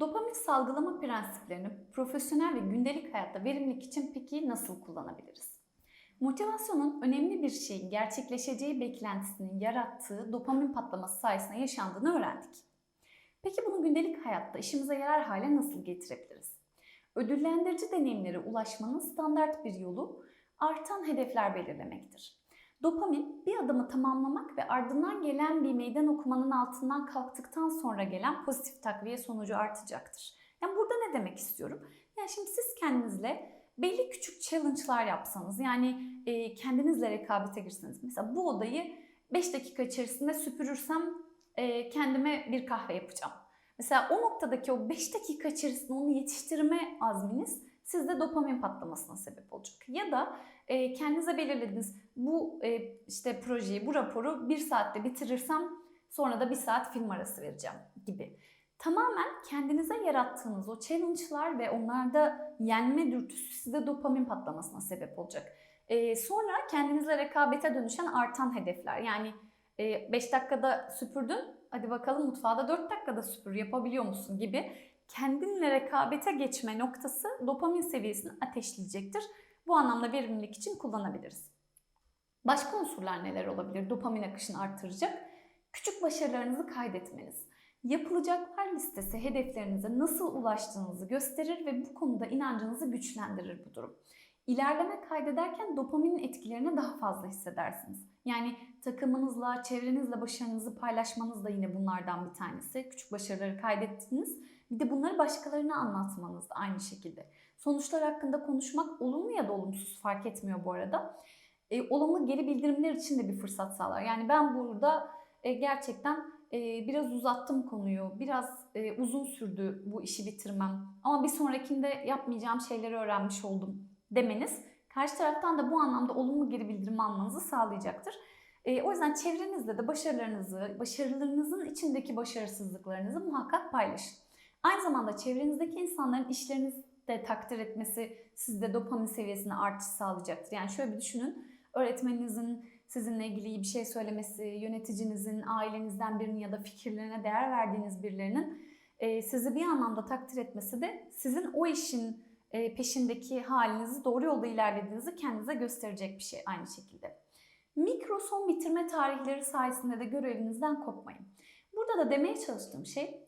Dopamin salgılama prensiplerini profesyonel ve gündelik hayatta verimlilik için peki nasıl kullanabiliriz? Motivasyonun önemli bir şeyin gerçekleşeceği beklentisinin yarattığı dopamin patlaması sayesinde yaşandığını öğrendik. Peki bunu gündelik hayatta işimize yarar hale nasıl getirebiliriz? Ödüllendirici deneyimlere ulaşmanın standart bir yolu artan hedefler belirlemektir. Dopamin bir adımı tamamlamak ve ardından gelen bir meydan okumanın altından kalktıktan sonra gelen pozitif takviye sonucu artacaktır. Yani burada ne demek istiyorum? Yani şimdi siz kendinizle belli küçük challenge'lar yapsanız yani e, kendinizle rekabete girseniz. Mesela bu odayı 5 dakika içerisinde süpürürsem e, kendime bir kahve yapacağım. Mesela o noktadaki o 5 dakika içerisinde onu yetiştirme azminiz sizde dopamin patlamasına sebep olacak. Ya da e, kendinize belirlediniz bu e, işte projeyi, bu raporu bir saatte bitirirsem sonra da bir saat film arası vereceğim gibi. Tamamen kendinize yarattığınız o challenge'lar ve onlarda yenme dürtüsü size dopamin patlamasına sebep olacak. E, sonra kendinizle rekabete dönüşen artan hedefler. Yani 5 e, dakikada süpürdün, hadi bakalım mutfağı da 4 dakikada süpür yapabiliyor musun gibi kendinle rekabete geçme noktası dopamin seviyesini ateşleyecektir. Bu anlamda verimlilik için kullanabiliriz. Başka unsurlar neler olabilir dopamin akışını artıracak? Küçük başarılarınızı kaydetmeniz. Yapılacaklar listesi hedeflerinize nasıl ulaştığınızı gösterir ve bu konuda inancınızı güçlendirir bu durum. İlerleme kaydederken dopaminin etkilerini daha fazla hissedersiniz. Yani takımınızla, çevrenizle başarınızı paylaşmanız da yine bunlardan bir tanesi. Küçük başarıları kaydettiniz. Bir de bunları başkalarına anlatmanız da aynı şekilde. Sonuçlar hakkında konuşmak olumlu ya da olumsuz fark etmiyor bu arada. E, olumlu geri bildirimler için de bir fırsat sağlar. Yani ben burada e, gerçekten e, biraz uzattım konuyu, biraz e, uzun sürdü bu işi bitirmem. Ama bir sonrakinde yapmayacağım şeyleri öğrenmiş oldum demeniz karşı taraftan da bu anlamda olumlu geri bildirim almanızı sağlayacaktır. E, o yüzden çevrenizde de başarılarınızı, başarılarınızın içindeki başarısızlıklarınızı muhakkak paylaşın. Aynı zamanda çevrenizdeki insanların işlerinizi de takdir etmesi sizde dopamin seviyesine artış sağlayacaktır. Yani şöyle bir düşünün. Öğretmeninizin sizinle ilgili bir şey söylemesi, yöneticinizin, ailenizden birinin ya da fikirlerine değer verdiğiniz birilerinin e, sizi bir anlamda takdir etmesi de sizin o işin e, peşindeki halinizi doğru yolda ilerlediğinizi kendinize gösterecek bir şey aynı şekilde. Mikro son bitirme tarihleri sayesinde de görevinizden kopmayın. Burada da demeye çalıştığım şey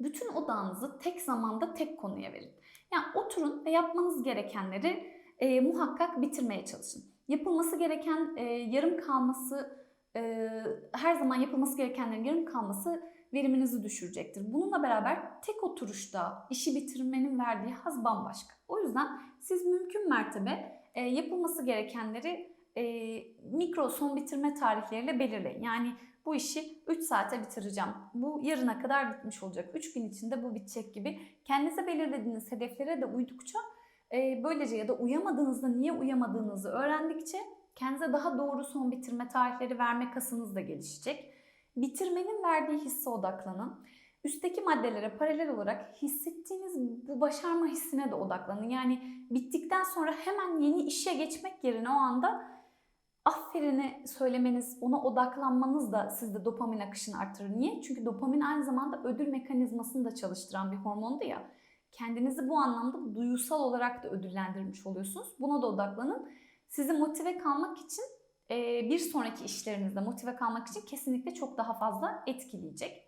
bütün odağınızı tek zamanda tek konuya verin. Yani oturun ve yapmanız gerekenleri e, muhakkak bitirmeye çalışın. Yapılması gereken e, yarım kalması, e, her zaman yapılması gerekenlerin yarım kalması veriminizi düşürecektir. Bununla beraber tek oturuşta işi bitirmenin verdiği haz bambaşka. O yüzden siz mümkün mertebe e, yapılması gerekenleri e, mikro son bitirme tarihleriyle belirleyin. Yani bu işi 3 saate bitireceğim. Bu yarına kadar bitmiş olacak. 3 gün içinde bu bitecek gibi. Kendinize belirlediğiniz hedeflere de uydukça e, böylece ya da uyamadığınızda niye uyamadığınızı öğrendikçe kendinize daha doğru son bitirme tarihleri verme kasınız da gelişecek. Bitirmenin verdiği hisse odaklanın. Üstteki maddelere paralel olarak hissettiğiniz bu başarma hissine de odaklanın. Yani bittikten sonra hemen yeni işe geçmek yerine o anda aferini söylemeniz, ona odaklanmanız da sizde dopamin akışını artırır. Niye? Çünkü dopamin aynı zamanda ödül mekanizmasını da çalıştıran bir hormondu ya. Kendinizi bu anlamda duyusal olarak da ödüllendirmiş oluyorsunuz. Buna da odaklanın. Sizi motive kalmak için bir sonraki işlerinizde motive kalmak için kesinlikle çok daha fazla etkileyecek.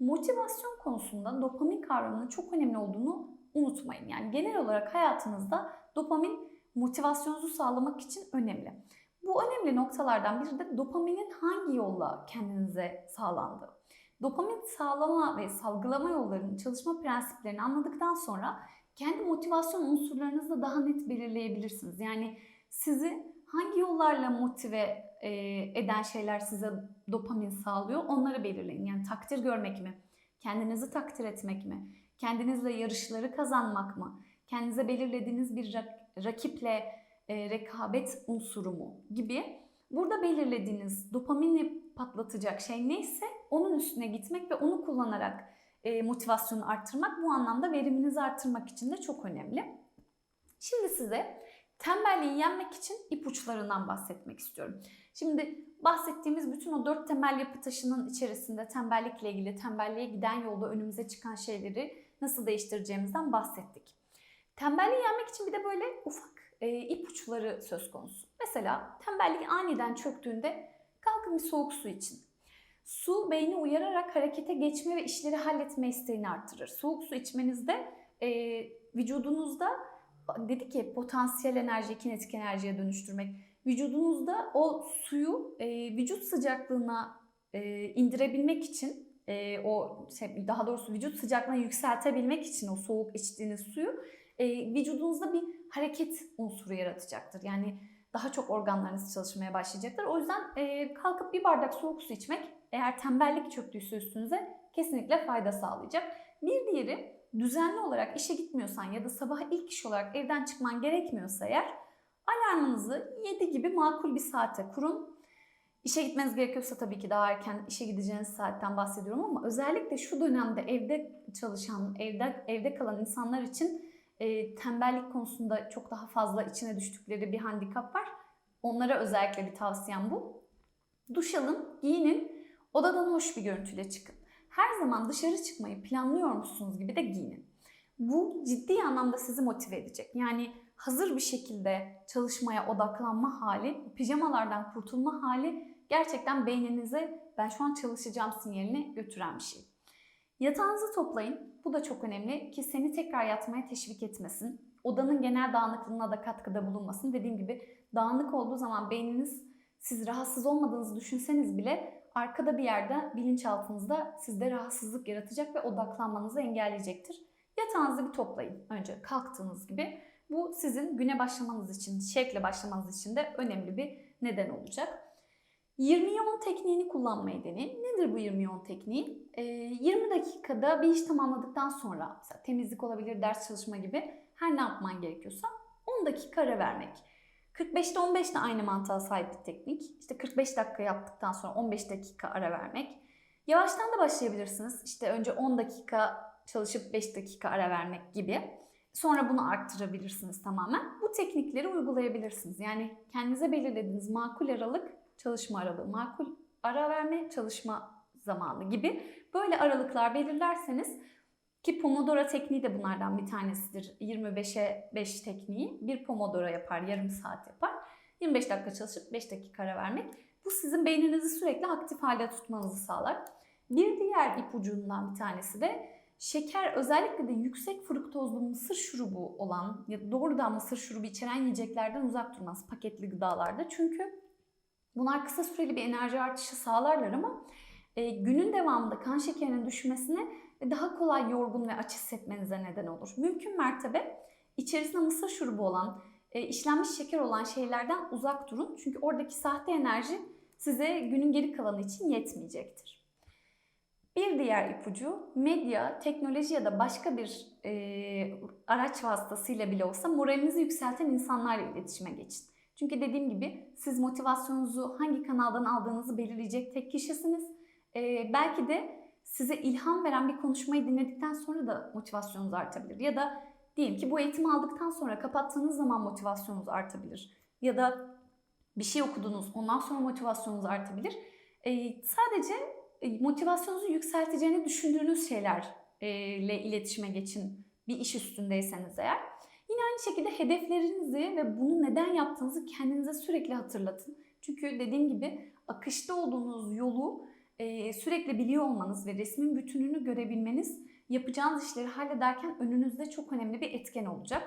Motivasyon konusunda dopamin kavramının çok önemli olduğunu unutmayın. Yani genel olarak hayatınızda dopamin motivasyonunuzu sağlamak için önemli. Bu önemli noktalardan biri de dopaminin hangi yolla kendinize sağlandığı. Dopamin sağlama ve salgılama yollarının çalışma prensiplerini anladıktan sonra kendi motivasyon unsurlarınızı da daha net belirleyebilirsiniz. Yani sizi hangi yollarla motive e, eden şeyler size dopamin sağlıyor onları belirleyin. Yani takdir görmek mi? Kendinizi takdir etmek mi? Kendinizle yarışları kazanmak mı? Kendinize belirlediğiniz bir rakiple e, rekabet unsuru mu gibi burada belirlediğiniz dopamini patlatacak şey neyse onun üstüne gitmek ve onu kullanarak e, motivasyonu arttırmak bu anlamda veriminizi arttırmak için de çok önemli. Şimdi size tembelliği yenmek için ipuçlarından bahsetmek istiyorum. Şimdi bahsettiğimiz bütün o dört temel yapı taşının içerisinde tembellikle ilgili, tembelliğe giden yolda önümüze çıkan şeyleri nasıl değiştireceğimizden bahsettik. Tembelliği yenmek için bir de böyle ufak e, ipuçları söz konusu. Mesela tembellik aniden çöktüğünde kalkın bir soğuk su için. Su beyni uyararak harekete geçme ve işleri halletme isteğini artırır. Soğuk su içmenizde e, vücudunuzda dedik ya potansiyel enerjiyi kinetik enerjiye dönüştürmek. Vücudunuzda o suyu e, vücut sıcaklığına e, indirebilmek için e, o şey, daha doğrusu vücut sıcaklığını yükseltebilmek için o soğuk içtiğiniz suyu e, vücudunuzda bir hareket unsuru yaratacaktır. Yani daha çok organlarınız çalışmaya başlayacaktır. O yüzden e, kalkıp bir bardak soğuk su içmek eğer tembellik çöktüyse üstünüze kesinlikle fayda sağlayacak. Bir diğeri düzenli olarak işe gitmiyorsan ya da sabah ilk iş olarak evden çıkman gerekmiyorsa eğer alarmınızı 7 gibi makul bir saate kurun. İşe gitmeniz gerekiyorsa tabii ki daha erken işe gideceğiniz saatten bahsediyorum ama özellikle şu dönemde evde çalışan, evde evde kalan insanlar için e, tembellik konusunda çok daha fazla içine düştükleri bir handikap var. Onlara özellikle bir tavsiyem bu. Duş alın, giyinin, odadan hoş bir görüntüyle çıkın. Her zaman dışarı çıkmayı planlıyormuşsunuz gibi de giyinin. Bu ciddi anlamda sizi motive edecek. Yani hazır bir şekilde çalışmaya odaklanma hali, pijamalardan kurtulma hali gerçekten beyninize ben şu an çalışacağım sinyalini götüren bir şey. Yatağınızı toplayın. Bu da çok önemli ki seni tekrar yatmaya teşvik etmesin. Odanın genel dağınıklığına da katkıda bulunmasın. Dediğim gibi dağınık olduğu zaman beyniniz siz rahatsız olmadığınızı düşünseniz bile arkada bir yerde bilinçaltınızda sizde rahatsızlık yaratacak ve odaklanmanızı engelleyecektir. Yatağınızı bir toplayın önce kalktığınız gibi. Bu sizin güne başlamanız için, şevkle başlamanız için de önemli bir neden olacak. 20-10 tekniğini kullanmayı deneyin. Nedir bu 20-10 tekniği? Ee, 20 dakikada bir iş tamamladıktan sonra mesela temizlik olabilir, ders çalışma gibi her ne yapman gerekiyorsa 10 dakika ara vermek. 45'te 15 de aynı mantığa sahip bir teknik. İşte 45 dakika yaptıktan sonra 15 dakika ara vermek. Yavaştan da başlayabilirsiniz. İşte önce 10 dakika çalışıp 5 dakika ara vermek gibi. Sonra bunu arttırabilirsiniz tamamen. Bu teknikleri uygulayabilirsiniz. Yani kendinize belirlediğiniz makul aralık çalışma aralığı, makul ara verme çalışma zamanı gibi böyle aralıklar belirlerseniz ki Pomodoro tekniği de bunlardan bir tanesidir. 25'e 5 tekniği. Bir Pomodoro yapar, yarım saat yapar. 25 dakika çalışıp 5 dakika ara vermek. Bu sizin beyninizi sürekli aktif halde tutmanızı sağlar. Bir diğer ipucundan bir tanesi de şeker özellikle de yüksek fruktozlu mısır şurubu olan ya da doğrudan mısır şurubu içeren yiyeceklerden uzak durmanız paketli gıdalarda. Çünkü bunlar kısa süreli bir enerji artışı sağlarlar ama e, günün devamında kan şekerinin düşmesine ve daha kolay yorgun ve aç hissetmenize neden olur. Mümkün mertebe içerisinde mısır şurubu olan, e, işlenmiş şeker olan şeylerden uzak durun. Çünkü oradaki sahte enerji size günün geri kalanı için yetmeyecektir. Bir diğer ipucu medya, teknoloji ya da başka bir e, araç vasıtasıyla bile olsa moralinizi yükselten insanlarla iletişime geçin. Çünkü dediğim gibi siz motivasyonunuzu hangi kanaldan aldığınızı belirleyecek tek kişisiniz. E, belki de size ilham veren bir konuşmayı dinledikten sonra da motivasyonunuz artabilir. Ya da diyelim ki bu eğitimi aldıktan sonra kapattığınız zaman motivasyonunuz artabilir. Ya da bir şey okudunuz ondan sonra motivasyonunuz artabilir. Ee, sadece motivasyonunuzu yükselteceğini düşündüğünüz şeylerle iletişime geçin bir iş üstündeyseniz eğer. Yine aynı şekilde hedeflerinizi ve bunu neden yaptığınızı kendinize sürekli hatırlatın. Çünkü dediğim gibi akışta olduğunuz yolu e, sürekli biliyor olmanız ve resmin bütününü görebilmeniz yapacağınız işleri hallederken önünüzde çok önemli bir etken olacak.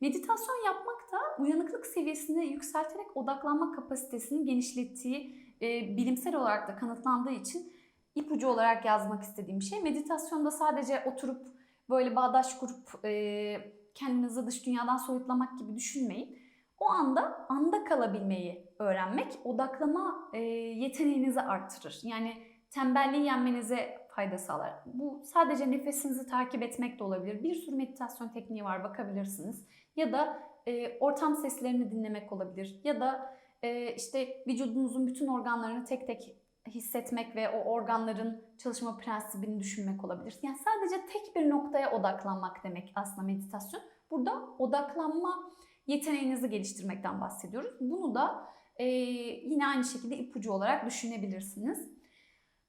Meditasyon yapmak da uyanıklık seviyesini yükselterek odaklanma kapasitesini genişlettiği e, bilimsel olarak da kanıtlandığı için ipucu olarak yazmak istediğim şey. Meditasyonda sadece oturup böyle bağdaş kurup e, kendinizi dış dünyadan soyutlamak gibi düşünmeyin. O anda anda kalabilmeyi öğrenmek odaklama e, yeteneğinizi artırır. Yani tembelliği yenmenize fayda sağlar. Bu sadece nefesinizi takip etmek de olabilir. Bir sürü meditasyon tekniği var bakabilirsiniz. Ya da e, ortam seslerini dinlemek olabilir. Ya da e, işte vücudunuzun bütün organlarını tek tek hissetmek ve o organların çalışma prensibini düşünmek olabilir. Yani sadece tek bir noktaya odaklanmak demek aslında meditasyon. Burada odaklanma yeteneğinizi geliştirmekten bahsediyoruz. Bunu da e, yine aynı şekilde ipucu olarak düşünebilirsiniz.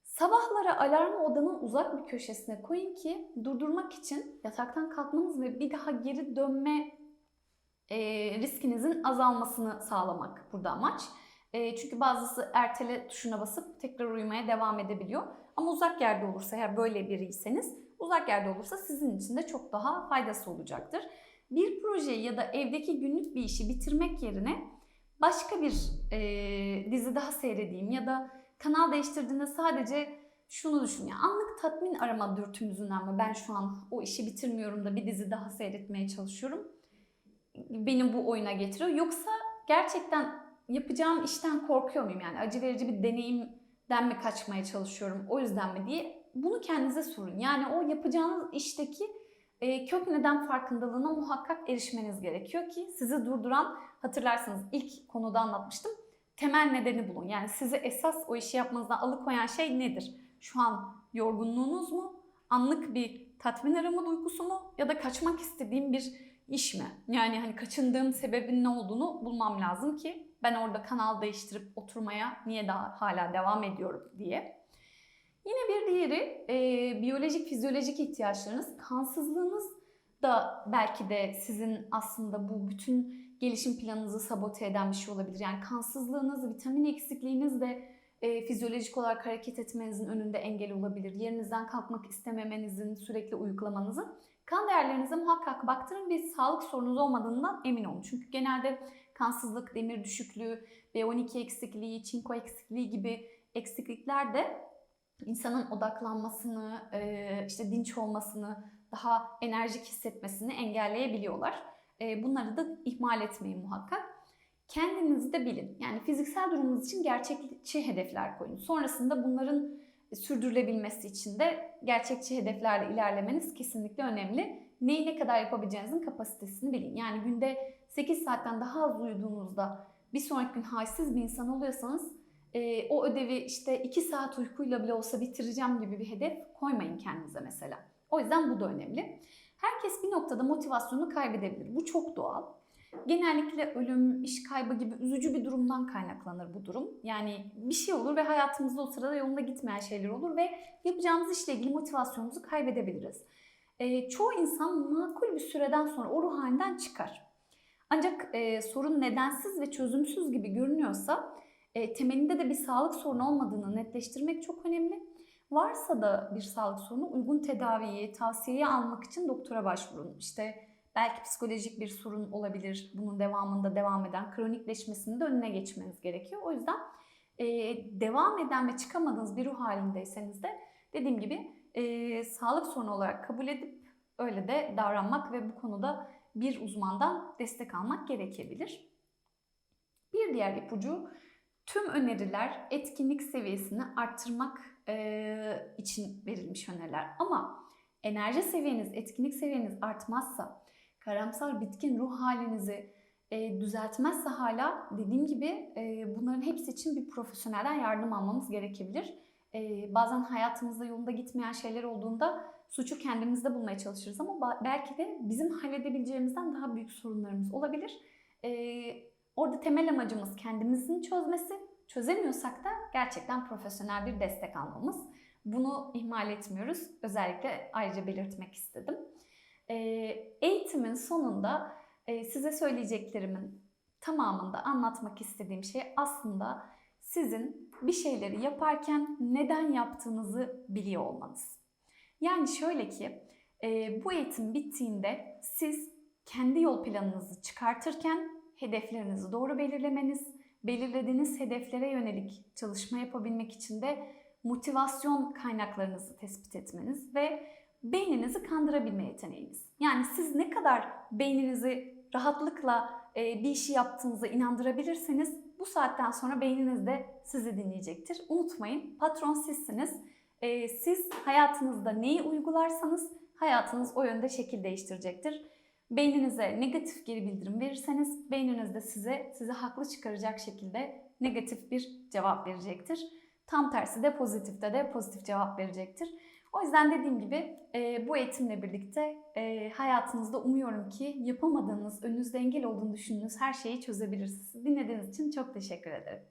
Sabahlara alarmı odanın uzak bir köşesine koyun ki durdurmak için yataktan kalkmanız ve bir daha geri dönme e, riskinizin azalmasını sağlamak burada amaç. E, çünkü bazısı ertele tuşuna basıp tekrar uyumaya devam edebiliyor. Ama uzak yerde olursa eğer böyle biriyseniz uzak yerde olursa sizin için de çok daha faydası olacaktır. Bir projeyi ya da evdeki günlük bir işi bitirmek yerine başka bir e, dizi daha seyredeyim ya da kanal değiştirdiğinde sadece şunu düşün ya anlık tatmin arama dürtüm yüzünden mi ben şu an o işi bitirmiyorum da bir dizi daha seyretmeye çalışıyorum. Benim bu oyuna getiriyor. Yoksa gerçekten yapacağım işten korkuyor muyum yani acı verici bir deneyimden mi kaçmaya çalışıyorum o yüzden mi diye bunu kendinize sorun. Yani o yapacağınız işteki e, kök neden farkındalığına muhakkak erişmeniz gerekiyor ki sizi durduran hatırlarsanız ilk konuda anlatmıştım temel nedeni bulun. Yani sizi esas o işi yapmanızdan alıkoyan şey nedir? Şu an yorgunluğunuz mu? Anlık bir tatmin arama duygusu mu? Ya da kaçmak istediğim bir iş mi? Yani hani kaçındığım sebebin ne olduğunu bulmam lazım ki ben orada kanal değiştirip oturmaya niye daha hala devam ediyorum diye. Yine bir diğeri e, biyolojik, fizyolojik ihtiyaçlarınız. Kansızlığınız da belki de sizin aslında bu bütün gelişim planınızı sabote eden bir şey olabilir. Yani kansızlığınız, vitamin eksikliğiniz de e, fizyolojik olarak hareket etmenizin önünde engel olabilir. Yerinizden kalkmak istememenizin, sürekli uyuklamanızın. Kan değerlerinize muhakkak baktırın bir sağlık sorunuz olmadığından emin olun. Çünkü genelde kansızlık, demir düşüklüğü, B12 eksikliği, çinko eksikliği gibi eksiklikler de insanın odaklanmasını, e, işte dinç olmasını, daha enerjik hissetmesini engelleyebiliyorlar. E, bunları da ihmal etmeyin muhakkak. Kendinizi de bilin. Yani fiziksel durumunuz için gerçekçi hedefler koyun. Sonrasında bunların sürdürülebilmesi için de gerçekçi hedeflerle ilerlemeniz kesinlikle önemli. Neyi ne kadar yapabileceğinizin kapasitesini bilin. Yani günde 8 saatten daha az uyuduğunuzda bir sonraki gün halsiz bir insan oluyorsanız e, o ödevi işte 2 saat uykuyla bile olsa bitireceğim gibi bir hedef koymayın kendinize mesela. O yüzden bu da önemli. Herkes bir noktada motivasyonunu kaybedebilir. Bu çok doğal. Genellikle ölüm, iş kaybı gibi üzücü bir durumdan kaynaklanır bu durum. Yani bir şey olur ve hayatımızda o sırada yolunda gitmeyen şeyler olur ve yapacağımız işle ilgili motivasyonumuzu kaybedebiliriz. E, çoğu insan makul bir süreden sonra o ruh halinden çıkar. Ancak e, sorun nedensiz ve çözümsüz gibi görünüyorsa e, temelinde de bir sağlık sorunu olmadığını netleştirmek çok önemli. Varsa da bir sağlık sorunu uygun tedaviyi, tavsiyeyi almak için doktora başvurun. İşte belki psikolojik bir sorun olabilir. Bunun devamında devam eden kronikleşmesinin de önüne geçmeniz gerekiyor. O yüzden e, devam eden ve çıkamadığınız bir ruh halindeyseniz de dediğim gibi e, sağlık sorunu olarak kabul edip öyle de davranmak ve bu konuda bir uzmandan destek almak gerekebilir. Bir diğer ipucu tüm öneriler etkinlik seviyesini arttırmak e, için verilmiş öneriler. Ama enerji seviyeniz, etkinlik seviyeniz artmazsa, karamsar bitkin ruh halinizi e, düzeltmezse hala dediğim gibi e, bunların hepsi için bir profesyonelden yardım almamız gerekebilir. E, bazen hayatımızda yolunda gitmeyen şeyler olduğunda suçu kendimizde bulmaya çalışırız ama belki de bizim halledebileceğimizden daha büyük sorunlarımız olabilir. E, orada temel amacımız kendimizin çözmesi, Çözemiyorsak da gerçekten profesyonel bir destek almamız. Bunu ihmal etmiyoruz. Özellikle ayrıca belirtmek istedim. Ee, eğitimin sonunda e, size söyleyeceklerimin tamamında anlatmak istediğim şey aslında sizin bir şeyleri yaparken neden yaptığınızı biliyor olmanız. Yani şöyle ki e, bu eğitim bittiğinde siz kendi yol planınızı çıkartırken hedeflerinizi doğru belirlemeniz, belirlediğiniz hedeflere yönelik çalışma yapabilmek için de motivasyon kaynaklarınızı tespit etmeniz ve beyninizi kandırabilme yeteneğiniz. Yani siz ne kadar beyninizi rahatlıkla e, bir işi yaptığınıza inandırabilirseniz bu saatten sonra beyniniz de sizi dinleyecektir. Unutmayın patron sizsiniz. E, siz hayatınızda neyi uygularsanız hayatınız o yönde şekil değiştirecektir beyninize negatif geri bildirim verirseniz beyniniz de size sizi haklı çıkaracak şekilde negatif bir cevap verecektir. Tam tersi de pozitifte de pozitif cevap verecektir. O yüzden dediğim gibi e, bu eğitimle birlikte e, hayatınızda umuyorum ki yapamadığınız, önünüzde engel olduğunu düşündüğünüz her şeyi çözebilirsiniz. Dinlediğiniz için çok teşekkür ederim.